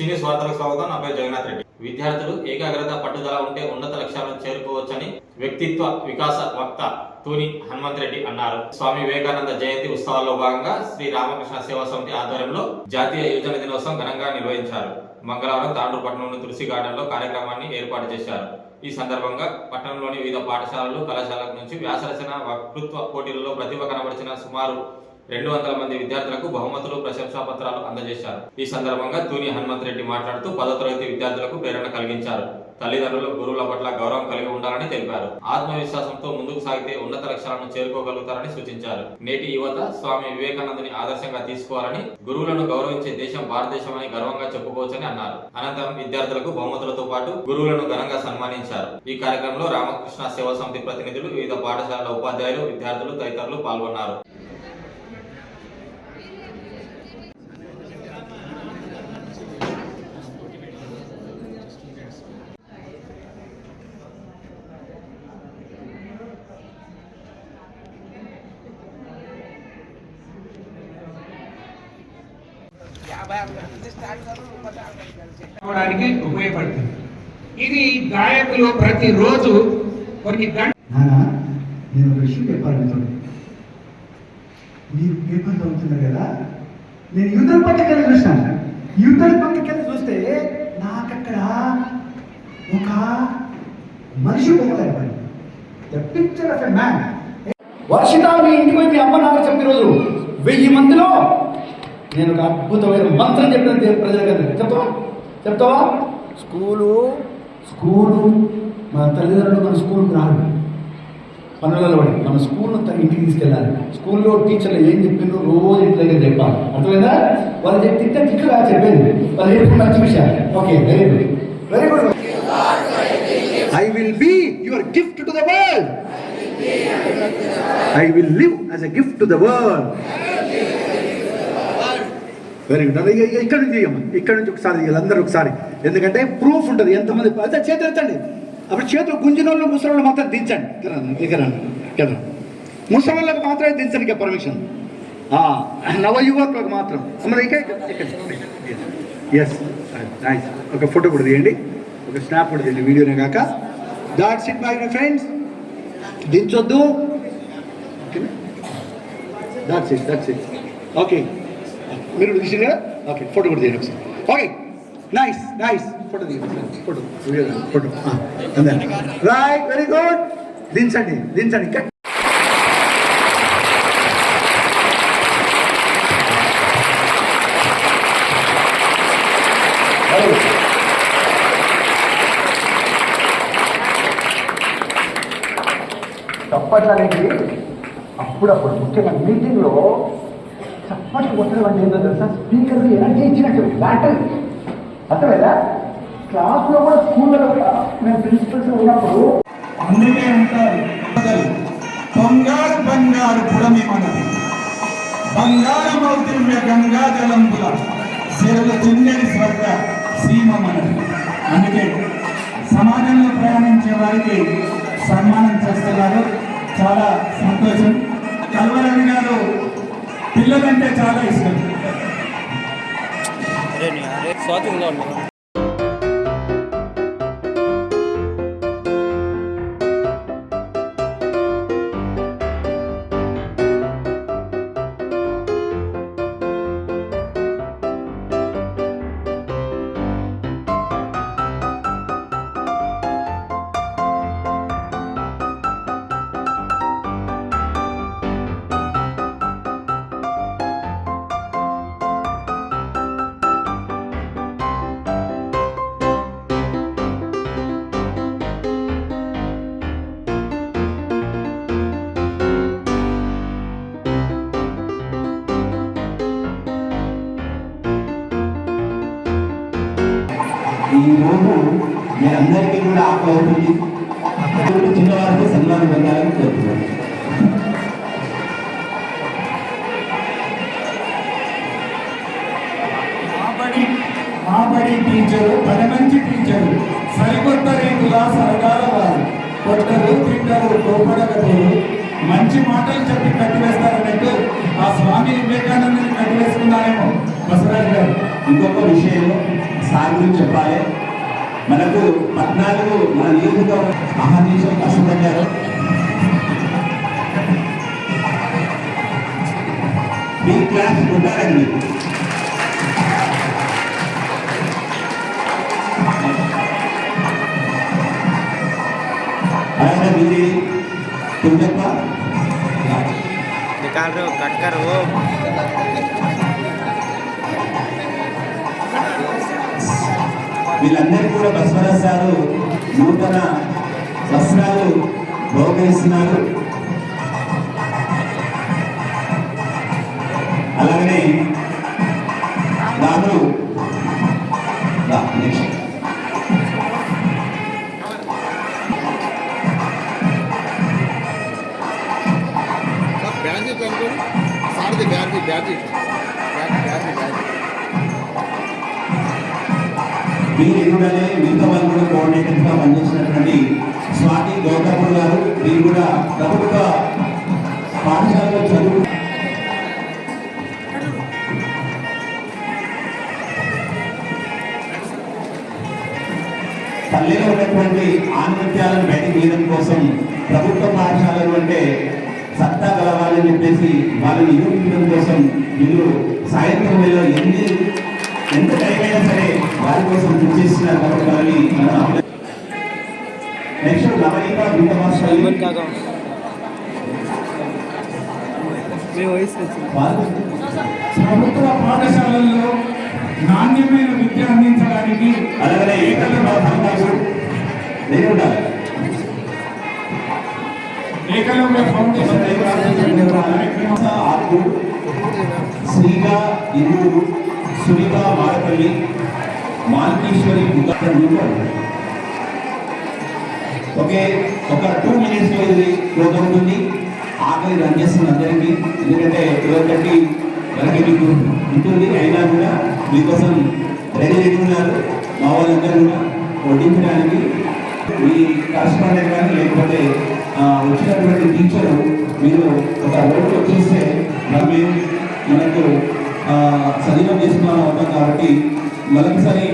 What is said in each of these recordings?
Seniors వార్తలకు స్వాగతం. నా పేరు జగన్నాథ్ రెడ్డి. విద్యార్థులు ఏకాగ్రత పట్టుదల ఉంటే ఉన్నత లక్ష్యాలను చేరుకోవచ్చని వ్యక్తిత్వ వికాస వక్త తూని హనుమంత్ రెడ్డి అన్నారు. స్వామి వివేకానంద జయంతి ఉత్సవాల్లో భాగంగా శ్రీ రామకృష్ణ సేవా సమితి ఆధ్వర్యంలో జాతీయ యువజన దినోత్సవం ఘనంగా నిర్వహించారు. మంగళవారం తాండూరు పట్టణంలోని తులసి గార్డెన్లో కార్యక్రమాన్ని ఏర్పాటు చేశారు. ఈ సందర్భంగా పట్టణంలోని వివిధ పాఠశాలలు కళాశాలల నుంచి వ్యాసరచన వక్తృత్వ పోటీలలో ప్రతిభ కనబరిచిన సుమారు రెండు వందల మంది విద్యార్థులకు బహుమతులు ప్రశంసా పత్రాలు అందజేశారు. ఈ సందర్భంగా తూని హనుమంత్ రెడ్డి మాట్లాడుతూ పదో తరగతి విద్యార్థులకు ప్రేరణ కలిగించారు. తల్లిదండ్రులు గురువుల పట్ల గౌరవం కలిగి ఉండాలని తెలిపారు. ఆత్మవిశ్వాసంతో ముందుకు సాగితే ఉన్నత లక్ష్యాలను చేరుకోగలుగుతారని సూచించారు. నేటి యువత స్వామి వివేకానందుని ఆదర్శంగా తీసుకోవాలని గురువులను గౌరవించే దేశం భారతదేశం అని గర్వంగా చెప్పుకోవచ్చని అన్నారు. అనంతరం విద్యార్థులకు బహుమతులతో పాటు గురువులను ఘనంగా సన్మానించారు. ఈ కార్యక్రమంలో రామకృష్ణ సేవా సమితి ప్రతినిధులు వివిధ పాఠశాలల ఉపాధ్యాయులు విద్యార్థులు తదితరులు పాల్గొన్నారు. అవడానికి ఉపయోగపడుతుంది. ఇది గాయకులు ప్రతిరోజు కొన్ని గంట నేను ఒక విషయం చెప్పాలి మీరు పేపర్ చదువుతున్నారు కదా? నేను యుద్ధ పక్కకెళ్ళి చూసాను యుద్ధ పక్కకెళ్ళి చూస్తే నాకు అక్కడ ఒక మనిషి బొమ్మలు the picture of a man Varshitha మీ ఇంటికి పోయి మీ అమ్మ నాకు చెప్పిన రోజు వెయ్యి మందిలో నేను ఒక అద్భుతమైన మంత్రం చెప్పిన ప్రజలకు చెప్తావా? చెప్తావా? స్కూలు స్కూలు మన తల్లిదండ్రులు మన స్కూల్కి రాడు పనులలో పడి మన స్కూల్ను ఇంటికి తీసుకెళ్ళాలి. స్కూల్లో టీచర్లు ఏం చెప్పిండ్రు? రోజు ఇంటి దగ్గర చెప్పాలి అర్థమైందా? వాళ్ళు చెప్పి తిట్ట తిట్టుగా చెప్పేది. వాళ్ళు చెప్పిన మంచి విషయాలు. Okay very good. Very good. I will be your gift to the world I will live as a gift to the world very good అదే ఇక్కడ నుంచి చేయమ్మా ఇక్కడ నుంచి ఒకసారి చేయాలి. అందరూ ఒకసారి. ఎందుకంటే ప్రూఫ్ ఉంటుంది. ఎంతమంది అదే చేతులు ఎత్తండి. అప్పుడు చేతులు గుంజినోళ్ళు ముసలి వాళ్ళు మాత్రం దించండి. ఇక్కడ రండి, ఇక్కడ ముసలి వాళ్ళకి మాత్రమే దించండి ఇక పర్మిషన్ నవ యువకులకు మాత్రం. మరి ఇక ఎస్ నైస్ ఒక ఫోటో కూడా తీయండి. ఒక స్నాప్ కూడా తీయండి వీడియోనే కాక. That's it my friends దించొద్దు. That's it that's it okay మీరు తీసింది ఓకే ఫోటో కూడా తీయండి ఒకసారి. ఓకే నైస్ నైస్ ఫోటో తీయండి photo video photo right very good దించండి దించండి. ఇంకా అనేది అప్పుడప్పుడు ముఖ్యంగా మీటింగ్లో చప్పట్లు కొట్టడం అంటే ఏంటో తెలుసా స్పీకర్ ఎనర్జీ ఇచ్చినట్టు బ్యాటరీ అర్థమైందా? క్లాస్లో కూడా స్కూల్లో కూడా మేము ప్రిన్సిపల్స్ ఉన్నప్పుడు అందుకే అంటారు. ప్రజలు, బంగారు బంగారు పుడమి మనది. బంగారమౌతుల్య గంగా జలంబుల చెరువుల చిన్నని స్వర్గ సీమ మనది. అందుకే సమాజంలో ప్రయాణించే వారికి సన్మానం చేస్తున్నారు. చాలా సంతోషం. కల్వరణి గారు పిల్లలంటే చాలా ఇష్టం. స్వాతి ఉందా? ఈరోజు మీ అందరికీ కూడా ఆకలి అవుతుంది చిన్నవారికి సన్మానం పొందాలని కోరుతున్నాను. మాబడి టీచరు పని మంచి టీచరు సరికొత్త రీతుల సరదాల వారు. కొట్టరు తింటారు కోపడగలరు మంచి మాటలు చెప్పి కట్టివేస్తారన్నట్టు ఆ స్వామి వివేకానందని కట్టివేసుకున్నారేమో బసరాజు గారు. ఇంకొక విషయం స్థాయిలో చెప్పాలి. మనకు పద్నాలుగు మన నియోజకవర్గ మహాదేశం కష్టపడ్డారు మీ క్లాస్ ఉంటారండి. అలాగే వీళ్ళందరికీ కూడా బస్వరాజ్ సారు నూతన వస్త్రాలు బహుకరిస్తున్నారు అలాగనే వీరు ఎదురుగానే మిగతా కూడా కోఆర్డినేటర్గా పనిచేసినటువంటి స్వాతి గౌతమ్ గారు వీరు కూడా ప్రభుత్వ పాఠశాలలో చదువు పల్లెలో ఉన్నటువంటి ఆన్మత్యాలను బయటకు తీయడం కోసం ప్రభుత్వ పాఠశాలలు అంటే సత్తా కలవాలని చెప్పేసి వాళ్ళని నిరూపించడం కోసం వీళ్ళు సాయంత్రం వేళ ఎన్ని ఎంత టైం అయినా సరే వారి కోసం కృషి చేస్తున్నారు కాబట్టి వారిని మనం నెక్స్ట్ లవణిక బృందమాస్వామి వాళ్ళు ప్రభుత్వ పాఠశాలల్లో నాణ్యమైన విద్య అందించడానికి అలాగే ఏకలవ్య ఫౌండేషన్ శ్రీగా ఉండాలి ఇందూరు సునీత మారపల్లి మాల్కీశ్వరి ఓకే ఒక టూ మినిట్స్లో ఇది క్లోజ్ అవుతుంది. ఆకలి రన్ చేస్తుంది అందరికీ. ఎందుకంటే ట్వెల్వ్ థర్టీ వరకు మీకు ఉంటుంది. అయినా కూడా మీకోసం రెడీ రెడీ ఉన్నారు. మా వాళ్ళందరూ కూడా వడ్డించడానికి. మీ కరస్పాండెంట్ కానీ లేకపోతే వచ్చినటువంటి టీచరు మీరు ఒక రోడ్డు వచ్చేస్తే మనం మనకు సజీవం చేసుకున్నాం అవుతాం కాబట్టి మరొకసారి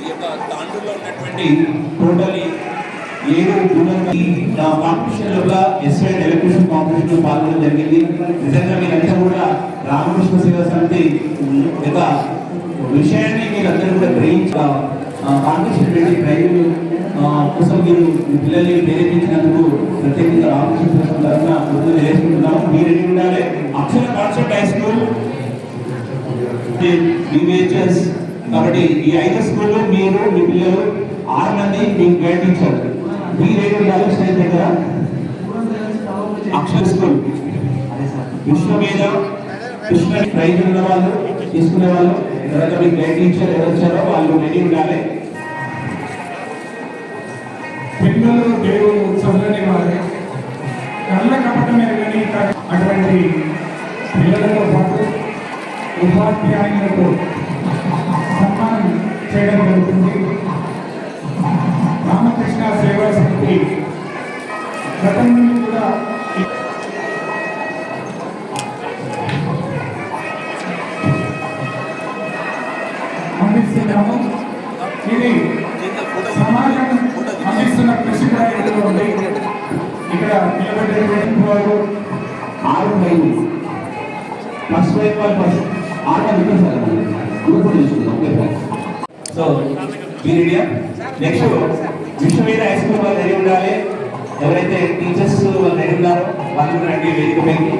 ఈ యొక్క తాండూరులో ఉన్నటువంటి టోటలీ ఏడు కాంపిటీషన్ లోపల ఎస్ఐ ఎలక్ట్రిషన్ కాంపిటీషన్లో పాల్గొనడం జరిగింది. నిజంగా మీరంతా కూడా రామకృష్ణ సేవా సమితి యొక్క విషయాన్ని మీరందరూ కూడా గ్రహించ కాంపిటీషన్ పెట్టి ట్రైనింగ్ కోసం మీరు మీ పిల్లల్ని ప్రేరేపించినందుకు ప్రత్యేకంగా రామకృష్ణ సేవ తరఫున కృతజ్ఞతలు చేసుకుంటున్నాము మీరు రెడీ ఉండాలి అక్షర కాన్సెప్ట్ హై స్కూల్ వివేచర్స్ కాబట్టి ఈ ఐదు స్కూల్లో మీరు మీ పిల్లలు ఆరు మంది మీకు గైడ్ టీచర్ మీరేడు బ్యాలెన్స్ అయితే కదా అక్షర స్కూల్. విశ్వ మీద కృష్ణ ప్రైజ్ ఉన్న వాళ్ళు తీసుకునే వాళ్ళు తర్వాత మీకు గైడ్ ఇచ్చారు ఎవరు వచ్చారో వాళ్ళు రెడీ ఉండాలి. పిల్లలు దేవుడు చల్లని వారి కళ్ళ కపటమే కానీ అటువంటి పిల్లలతో పాటు ఉపాధ్యాయులకు సన్మానం చేయడం జరుగుతుంది. రామకృష్ణ సేవా సమితి గతం నుండి కూడా అందిస్తున్నాము. ఇది సమాజం అందిస్తున్న కృషి కూడా ఉంది. ఇక్కడ నిలబెట్టినటువంటి వారు ఆరు ప్రైజ్ ఫస్ట్ వైపు వాళ్ళు ఫస్ట్. సో మీ నెక్స్ట్ విషయం మీద హై స్కూల్ వాళ్ళు రెడీ ఉండాలి? ఎవరైతే టీచర్స్ వాళ్ళు రెడీ ఉన్నారో వాళ్ళు కూడా రండి వేదిక పైకి.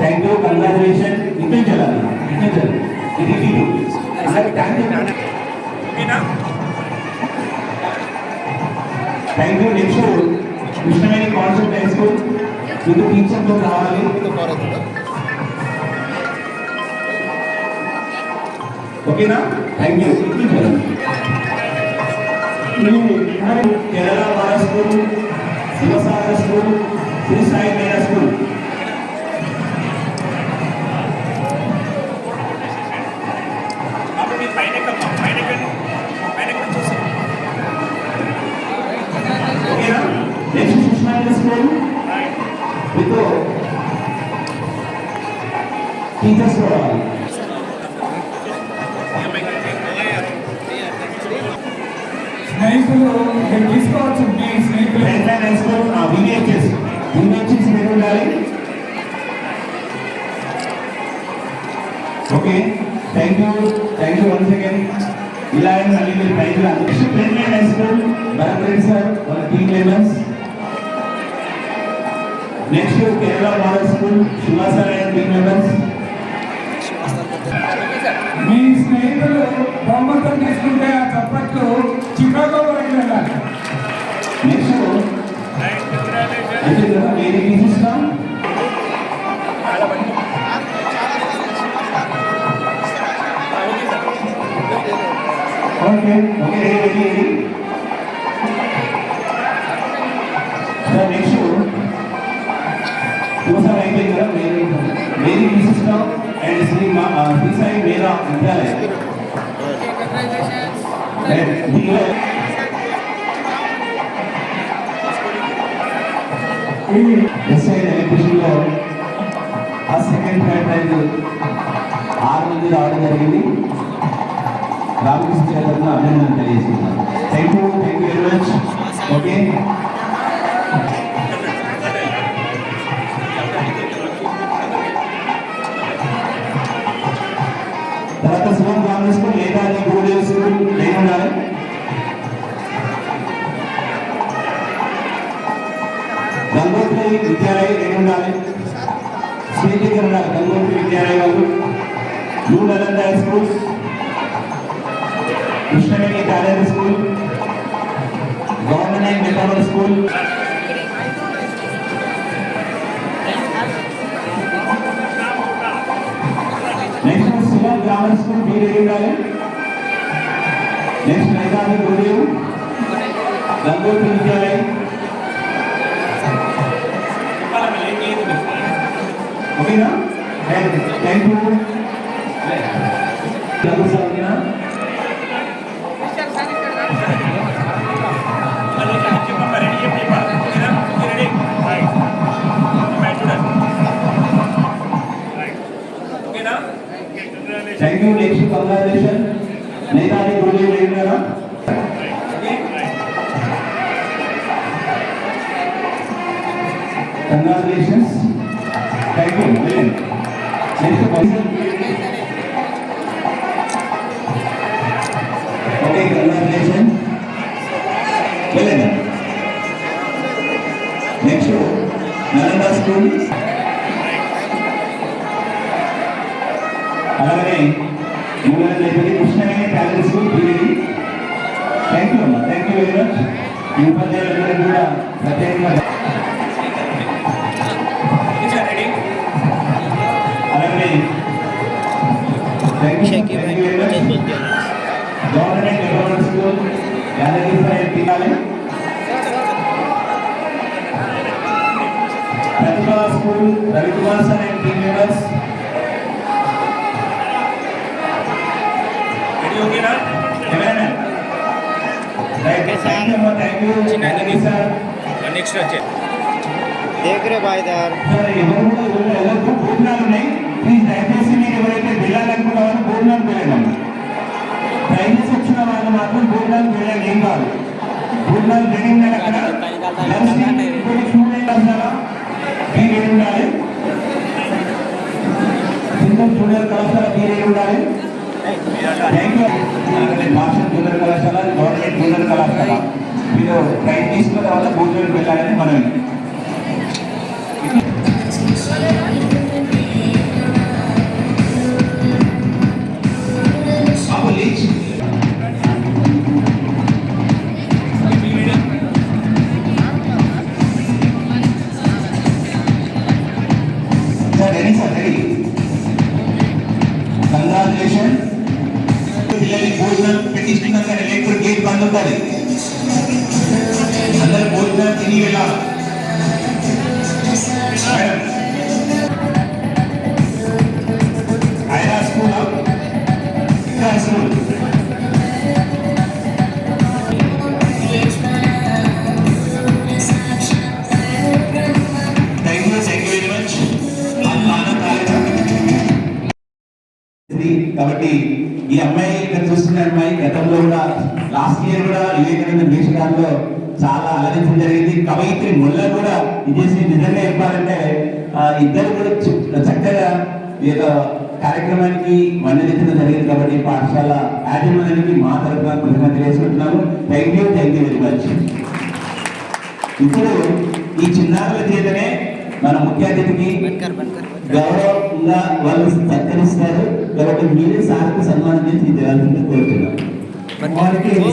థ్యాంక్ యూ కంగ్రాచులేషన్ ఇప్పించాలి ఇప్పించాలి ఇది ఇది అలాగే thank you thank you next Krishnaveni concept high school ఇది టీచర్తో రావాలి. ఓకేనా? Thank you ఇప్పించాలి Kerala Bala school Shivasagar school Shri Sai school okay. Thank you thank you once again ఇలా మళ్ళీ మీరు prize next front line high school Bharath Reddy sir వాళ్ళ team members next Kerala model school Shiva sir and team members మీ స్నేహితులు బహుమతం తీసుకుంటే ఆ చప్పట్లు Chicago వరకు వెళ్ళాలి. నెక్స్ట్ అయితే వేరే తీసిస్తాం. Okay okay ready ready sir next చూసారు అయిపోయింది కదా అండ్ శ్రీ శ్రీ సాయి ఎస్ఐ ఎలక్ట్రిషన్లో ఆ సెకండ్ ప్రైజ్ ఆరు మంది రావడం జరిగింది. రామకృష్ణ గారు అభినందన తెలియజేస్తున్నాను government మెథాడల్ school next Shivam grammar school మీరు ఏం ఉండాలి నెక్స్ట్ నేతాజీ గురుదేవ్ గంగోత్రి విద్యాలయ ఓకేనా థ్యాంక్ యూ ఓకేనా thank you Thank you, Lakshmi Congratulations. Netari Guruji Legnara. Congratulations. Thank you. Brilliant. Next. Okay, congratulations. Brilliant. Next, Nalanda School. అలాగే మూడవ లేకపోతే Krishnaveni talent school BD thank you అమ్మా thank you very much ఈ ఉపాధ్యాయులందరికీ కూడా ప్రత్యేకంగా అలాగే thank you thank you very much government government school Yadagiri తినాలి Pratibha school Ravikumar sir and team members ఎవరు ఎవరు భోజనాలు ఉన్నాయి ప్లీజ్ దయచేసి మీరు ఎవరైతే వెళ్ళాలనుకున్నారో భోజనాలు వెళ్ళండి. ప్రైజెస్ వచ్చిన వాళ్ళు మాత్రం భోజనాలు వెళ్ళండి ఏం కాదు. భోజనాలు జరిగిందని అక్కడ స్టూడెంట్ అసలు మీరు ఉండాలి? సింగల్ జూనియర్ కళాశాల గవర్నమెంట్ జూనియర్ కళాశాల మీరు ప్రైజ్ తీసుకున్న తర్వాత భూమి వెళ్ళాలని మనం థ్యాంక్ యూ వెరీ మచ్ కాబట్టి ఈ అమ్మాయి ఇక్కడ చూస్తున్న అమ్మాయి గతంలో కూడా లాస్ట్ ఇయర్ కూడా వివేకానంద భీషణాల్లో చాలా అలరించడం జరిగింది. కవయిత్రి మొల్ల కూడా ఇదేసి నిజంగా చెప్పాలంటే ఇద్దరు కూడా చక్కగా కార్యక్రమానికి మన్నెత్తిన జరిగింది కాబట్టి పాఠశాల యాజమాన్యానికి మా తరఫున కృతజ్ఞత తెలియజేసుకుంటున్నాము. Thank you thank you very much ఇప్పుడు ఈ చిన్నారుల చేతనే మన ముఖ్య అతిథికి గౌరవంగా వాళ్ళు సత్కరిస్తారు కాబట్టి మీరే సార్కు సన్మానం చేసి చేయాల్సింది కోరుతున్నాం వారికి वो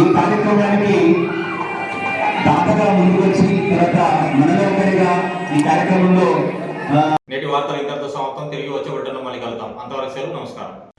ఈ కార్యక్రమానికి దాతగా ముందుకొచ్చి తర్వాత మనలో ఒకరిగా ఈ కార్యక్రమంలో నేటి వార్తలు ఇంతటితో సమాప్తం. తిరిగి వచ్చే మళ్ళీ కలుద్దాం. అంతవరకు సెలవు నమస్కారం.